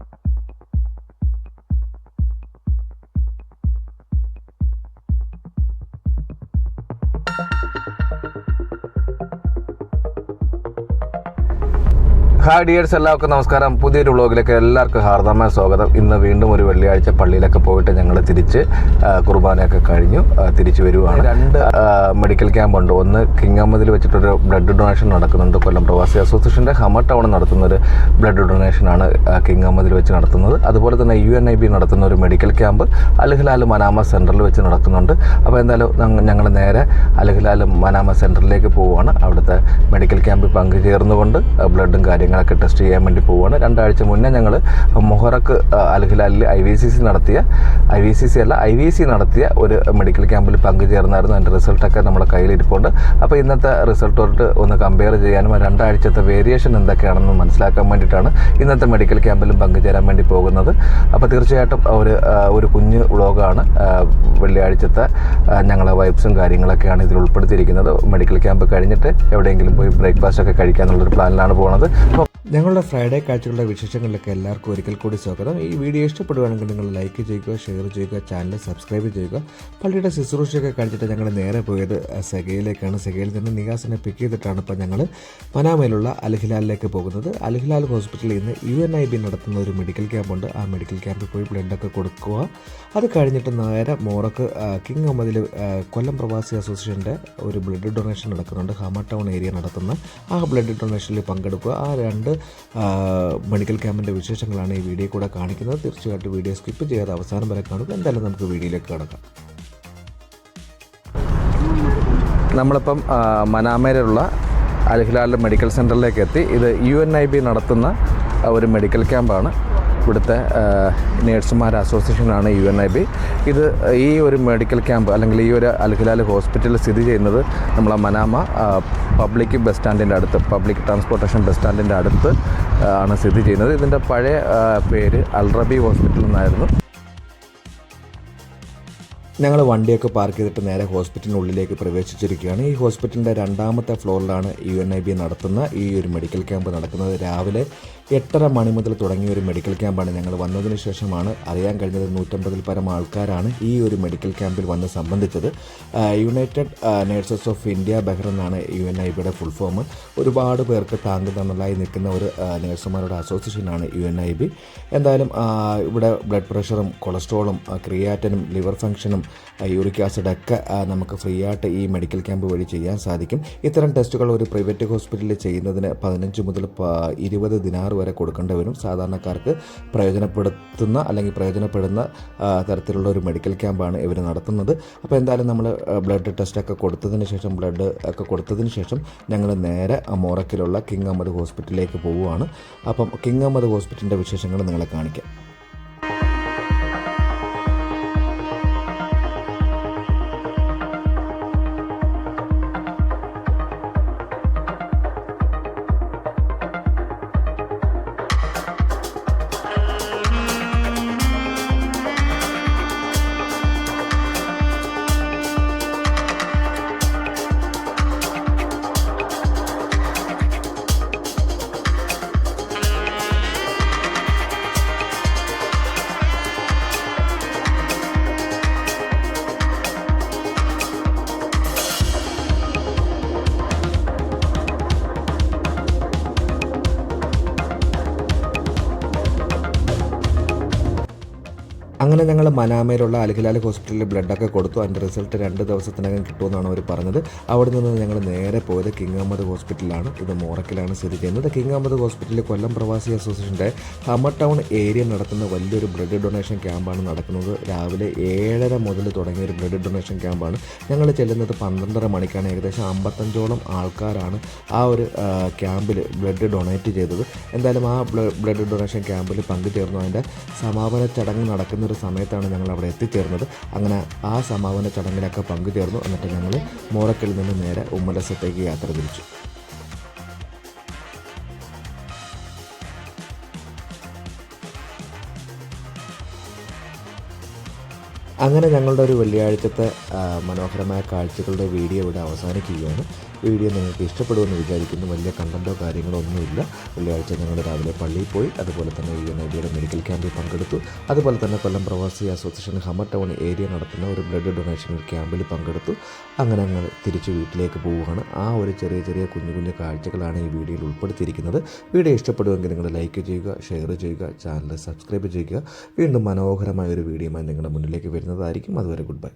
Thank you. Hi dears എല്ലാവർക്കും നമസ്കാരം. പുതിയൊരു വ്ളോഗിലേക്ക് എല്ലാവർക്കും ഹാർദമായ സ്വാഗതം. ഇന്ന് വീണ്ടും ഒരു വെള്ളിയാഴ്ച പള്ളിയിലൊക്കെ പോയിട്ട് ഞങ്ങൾ തിരിച്ച് കുർബാനയൊക്കെ കഴിഞ്ഞു തിരിച്ചു വരുവാണ്. രണ്ട്. മെഡിക്കൽ ക്യാമ്പുണ്ട് ഒന്ന് കിങ്ങമ്മതിൽ വെച്ചിട്ടൊരു ബ്ലഡ് ഡൊണേഷൻ നടക്കുന്നുണ്ട്. കൊല്ലം പ്രവാസി അസോസിയേഷന്റെ ഹമ ടൗൺ നടത്തുന്ന ഒരു ബ്ലഡ് ഡൊണേഷനാണ് കിങ്ങമ്മതിൽ വെച്ച് നടത്തുന്നത്. അതുപോലെ തന്നെ യു എൻ ഐ ബി നടത്തുന്ന ഒരു മെഡിക്കൽ ക്യാമ്പ് അൽഹിലാൽ മനാമ സെന്ററിൽ വെച്ച് നടക്കുന്നുണ്ട്. അപ്പോൾ എന്തായാലും ഞങ്ങൾ നേരെ അൽഹിലാൽ മനാമ സെന്ററിലേക്ക് പോവുകയാണ് അവിടുത്തെ മെഡിക്കൽ ക്യാമ്പിൽ പങ്കുചേർന്നുകൊണ്ട് ബ്ലഡും കാര്യങ്ങളൊക്കെ ടെസ്റ്റ് ചെയ്യാൻ വേണ്ടി പോവുകയാണ് രണ്ടാഴ്ച മുന്നേ ഞങ്ങൾ മൊഹറക്ക് അൽഹിലാലിൽ ഐ വി സി സി നടത്തിയ ഐ വി സി സി അല്ല ഐ വി സി നടത്തിയ ഒരു മെഡിക്കൽ ക്യാമ്പിൽ പങ്കുചേർന്നായിരുന്നു. അതിന്റെ റിസൾട്ടൊക്കെ നമ്മുടെ കയ്യിലിരിപ്പുണ്ട് അപ്പോൾ ഇന്നത്തെ റിസൾട്ടോട്ട് ഒന്ന് കമ്പയർ ചെയ്യാനും രണ്ടാഴ്ചത്തെ വേരിയേഷൻ എന്തൊക്കെയാണെന്ന് മനസ്സിലാക്കാൻ വേണ്ടിയിട്ടാണ് ഇന്നത്തെ മെഡിക്കൽ ക്യാമ്പിലും പങ്കുചേരാൻ വേണ്ടി പോകുന്നത്. അപ്പോൾ തീർച്ചയായിട്ടും ഒരു ഒരു കുഞ്ഞ് വ്ളോഗാണ് വെള്ളിയാഴ്ചത്തെ ഞങ്ങളെ വൈബ്സും കാര്യങ്ങളൊക്കെയാണ് ഇതിൽ ഉൾപ്പെടുത്തിയിരിക്കുന്നത്. മെഡിക്കൽ ക്യാമ്പ് കഴിഞ്ഞിട്ട് എവിടെയെങ്കിലും പോയി ബ്രേക്ക്ഫാസ്റ്റ് ഒക്കെ കഴിക്കാനുള്ളൊരു പ്ലാനിലാണ് പോകുന്നത് അപ്പോൾ ഞങ്ങളുടെ ഫ്രൈഡേ കാഴ്ചകളുടെ വിശേഷങ്ങളിലേക്ക് എല്ലാവർക്കും ഒരിക്കൽ കൂടി സ്വാഗതം. ഈ വീഡിയോ ഇഷ്ടപ്പെടുകയാണെങ്കിൽ നിങ്ങൾ ലൈക്ക് ചെയ്യുക ഷെയർ ചെയ്യുക ചാനൽ സബ്സ്ക്രൈബ് ചെയ്യുക. പള്ളിയുടെ ശുശ്രൂഷയൊക്കെ കഴിച്ചിട്ട് ഞങ്ങൾ നേരെ പോയത് സെഗയിലേക്കാണ്. സെഗയിൽ നിന്ന് നിയാസിനെ പിക്ക് ചെയ്തിട്ടാണ് ഇപ്പോൾ ഞങ്ങൾ പനാമയിലുള്ള അൽഹിലാലിലേക്ക് പോകുന്നത്. അൽഹിലാൽ ഹോസ്പിറ്റലിൽ നിന്ന് യു എൻ ഐ ബി നടത്തുന്ന ഒരു മെഡിക്കൽ ക്യാമ്പുണ്ട് ആ മെഡിക്കൽ ക്യാമ്പിൽ പോയി ബ്ലഡൊക്കെ കൊടുക്കുക. അത് കഴിഞ്ഞിട്ട് നേരെ മോറക്ക് കിങ് അഹമ്മദിൽ കൊല്ലം പ്രവാസി അസോസിയേഷന്റെ ഒരു ബ്ലഡ് ഡൊണേഷൻ നടക്കുന്നുണ്ട്. ഹമ ടൗൺ ഏരിയ നടത്തുന്ന ആ ബ്ലഡ് ഡൊണേഷനിൽ പങ്കെടുക്കുക. ആ രണ്ട് മെഡിക്കൽ ക്യാമ്പിന്റെ വിശേഷങ്ങളാണ് ഈ വീഡിയോ കൂടെ കാണിക്കുന്നത്. തീർച്ചയായിട്ടും വീഡിയോ സ്കിപ്പ് ചെയ്യാതെ അവസാനം വരെ കാണുക. എന്തായാലും നമുക്ക് വീഡിയോയിലേക്ക് കിടക്കാം. നമ്മളിപ്പം ആ, അൽഹിലാലിന്റെ മെഡിക്കൽ സെന്ററിലേക്ക് എത്തി. ഇത് യു എൻ ഐ ബി നടത്തുന്ന ഒരു മെഡിക്കൽ ക്യാമ്പാണ് ഇവിടുത്തെ നേഴ്സുമാർ അസോസിയേഷനാണ് യു എൻ ഐ ബി. ഇത് ഈ ഒരു മെഡിക്കൽ ക്യാമ്പ് അല്ലെങ്കിൽ ഈ ഒരു അൽഹിലാൽ ഹോസ്പിറ്റൽ സ്ഥിതി ചെയ്യുന്നത് നമ്മളെ മനാമ പബ്ലിക് ബസ് സ്റ്റാൻഡിന്റെ അടുത്ത് പബ്ലിക് ട്രാൻസ്പോർട്ടേഷൻ ബസ് സ്റ്റാൻഡിന്റെ അടുത്ത് ആണ് സ്ഥിതി ചെയ്യുന്നത്. ഇതിന്റെ പഴയ പേര് അൽറബി ഹോസ്പിറ്റൽ എന്നായിരുന്നു. ഞങ്ങൾ വണ്ടിയൊക്കെ പാർക്ക് ചെയ്തിട്ട് നേരെ ഹോസ്പിറ്റലിനുള്ളിലേക്ക് പ്രവേശിച്ചിരിക്കുകയാണ്. ഈ ഹോസ്പിറ്റലിന്റെ രണ്ടാമത്തെ ഫ്ലോറിലാണ് യു എൻ ഐ ബി നടത്തുന്ന ഈ ഒരു മെഡിക്കൽ ക്യാമ്പ് നടക്കുന്നത്. രാവിലെ എട്ടര മണി മുതൽ തുടങ്ങിയ ഒരു മെഡിക്കൽ ക്യാമ്പാണ് ഞങ്ങൾ വന്നതിന് ശേഷമാണ് അറിയാൻ കഴിഞ്ഞത് നൂറ്റമ്പതിൽ പരം ആൾക്കാരാണ് ഈ ഒരു മെഡിക്കൽ ക്യാമ്പിൽ വന്ന് സംബന്ധിച്ചത്. United nurses of India Bahrain എന്നാണ് യു എൻ ഐ ബിയുടെ ഫുൾ ഫോം ഒരുപാട് പേർക്ക് താങ്ങ് തണലായി നിൽക്കുന്ന ഒരു നേഴ്സുമാരുടെ അസോസിയേഷനാണ് യു എൻ ഐ ബി എന്തായാലും ഇവിടെ ബ്ലഡ് പ്രഷറും കൊളസ്ട്രോളും ക്രിയാറ്റനും ലിവർ ഫംഗ്ഷനും യൂറിക് ആസിഡ് ഒക്കെ നമുക്ക് ഫ്രീ ആയിട്ട് ഈ മെഡിക്കൽ ക്യാമ്പ് വഴി ചെയ്യാൻ സാധിക്കും. ഇത്തരം ടെസ്റ്റുകൾ ഒരു പ്രൈവറ്റ് ഹോസ്പിറ്റലിൽ ചെയ്യുന്നതിന് പതിനഞ്ച് മുതൽ ഇരുപത് ദിനാർ വരെ കൊടുക്കേണ്ടി വരും സാധാരണക്കാർക്ക് പ്രയോജനപ്പെടുത്തുന്ന അല്ലെങ്കിൽ പ്രയോജനപ്പെടുന്ന തരത്തിലുള്ള ഒരു മെഡിക്കൽ ക്യാമ്പാണ് ഇവർ നടത്തുന്നത്. അപ്പോൾ എന്തായാലും നമ്മൾ ബ്ലഡ് ടെസ്റ്റൊക്കെ കൊടുത്തതിന് ശേഷം ബ്ലഡ് ഒക്കെ കൊടുത്തതിന് ശേഷം ഞങ്ങൾ നേരെ അമോറക്കിലുള്ള കിങ് അഹമ്മദ് ഹോസ്പിറ്റലിലേക്ക് പോവുകയാണ്. അപ്പം കിങ് അഹമ്മദ് ഹോസ്പിറ്റലിന്റെ വിശേഷങ്ങൾ നിങ്ങളെ കാണിക്കാം. അങ്ങനെ ഞങ്ങൾ മനാമയിലുള്ള അൽഹിലാൽ ഹോസ്പിറ്റലിൽ ബ്ലഡൊക്കെ കൊടുത്തു. അതിന്റെ റിസൾട്ട് രണ്ട് ദിവസത്തിനകം കിട്ടുമെന്നാണ് അവർ പറഞ്ഞത്. അവിടെ നിന്ന് ഞങ്ങൾ നേരെ പോയത് കിങ് അഹമ്മദ് ഹോസ്പിറ്റലാണ് ഇത് മോറക്കിലാണ് സ്ഥിതി ചെയ്യുന്നത്. കിങ് അഹമ്മദ് ഹോസ്പിറ്റലിൽ കൊല്ലം പ്രവാസി അസോസിയേഷന്റെ ഹമ്മർ ടൗൺ ഏരിയ നടത്തുന്ന വലിയൊരു ബ്ലഡ് ഡൊണേഷൻ ക്യാമ്പാണ് നടക്കുന്നത്. രാവിലെ ഏഴര മുതൽ തുടങ്ങിയ ഒരു ബ്ലഡ് ഡൊണേഷൻ ക്യാമ്പാണ്. ഞങ്ങൾ ചെല്ലുന്നത് പന്ത്രണ്ടര മണിക്കാണ്. ഏകദേശം അമ്പത്തഞ്ചോളം ആൾക്കാരാണ് ആ ഒരു ക്യാമ്പിൽ ബ്ലഡ് ഡൊണേറ്റ് ചെയ്തത്. എന്തായാലും ആ ബ്ലഡ് ഡൊണേഷൻ ക്യാമ്പിൽ പങ്കുചേർന്നു. അതിന്റെ സമാപന ചടങ്ങ് നടക്കുന്ന ഒരു സമയത്താണ് ഞങ്ങൾ അവിടെ എത്തിച്ചേർന്നത്. അങ്ങനെ ആ സമാപന ചടങ്ങിലൊക്കെ പങ്കുചേർന്നു. എന്നിട്ട് ഞങ്ങൾ മോറക്കിൽ നിന്ന് നേരെ ഉമ്മലസത്തേക്ക് യാത്ര തിരിച്ചു. അങ്ങനെ ഞങ്ങളുടെ ഒരു വെള്ളിയാഴ്ചത്തെ മനോഹരമായ കാഴ്ചകളുടെ വീഡിയോ ഇവിടെ അവസാനിക്കുകയാണ്. വീഡിയോ നിങ്ങൾക്ക് ഇഷ്ടപ്പെടുമെന്ന് വിചാരിക്കുന്നു. വലിയ കണ്ടന്റോ കാര്യങ്ങളോ ഒന്നുമില്ല. വെള്ളിയാഴ്ച ഞങ്ങൾ രാവിലെ പള്ളിയിൽ പോയി അതുപോലെ തന്നെ ഈ എൻ ഐഡിയുടെ മെഡിക്കൽ ക്യാമ്പിൽ പങ്കെടുത്തു. അതുപോലെ തന്നെ കൊല്ലം പ്രവാസി അസോസിയേഷൻ ഹമർ ടൗൺ ഏരിയ നടത്തുന്ന ഒരു ബ്ലഡ് ഡൊണേഷൻ ക്യാമ്പിൽ പങ്കെടുത്തു. അങ്ങനെ ഞങ്ങൾ തിരിച്ച് വീട്ടിലേക്ക് പോവുകയാണ്. ആ ഒരു ചെറിയ ചെറിയ കുഞ്ഞു കുഞ്ഞു കാഴ്ചകളാണ് ഈ വീഡിയോയിൽ ഉൾപ്പെടുത്തിയിരിക്കുന്നത്. വീഡിയോ ഇഷ്ടപ്പെടുമെങ്കിൽ നിങ്ങൾ ലൈക്ക് ചെയ്യുക ഷെയർ ചെയ്യുക ചാനൽ സബ്സ്ക്രൈബ് ചെയ്യുക. വീണ്ടും മനോഹരമായ ഒരു വീഡിയോമായി നിങ്ങളുടെ മുന്നിലേക്ക് വരുന്നതായിരിക്കും. അതുവരെ ഗുഡ് ബൈ.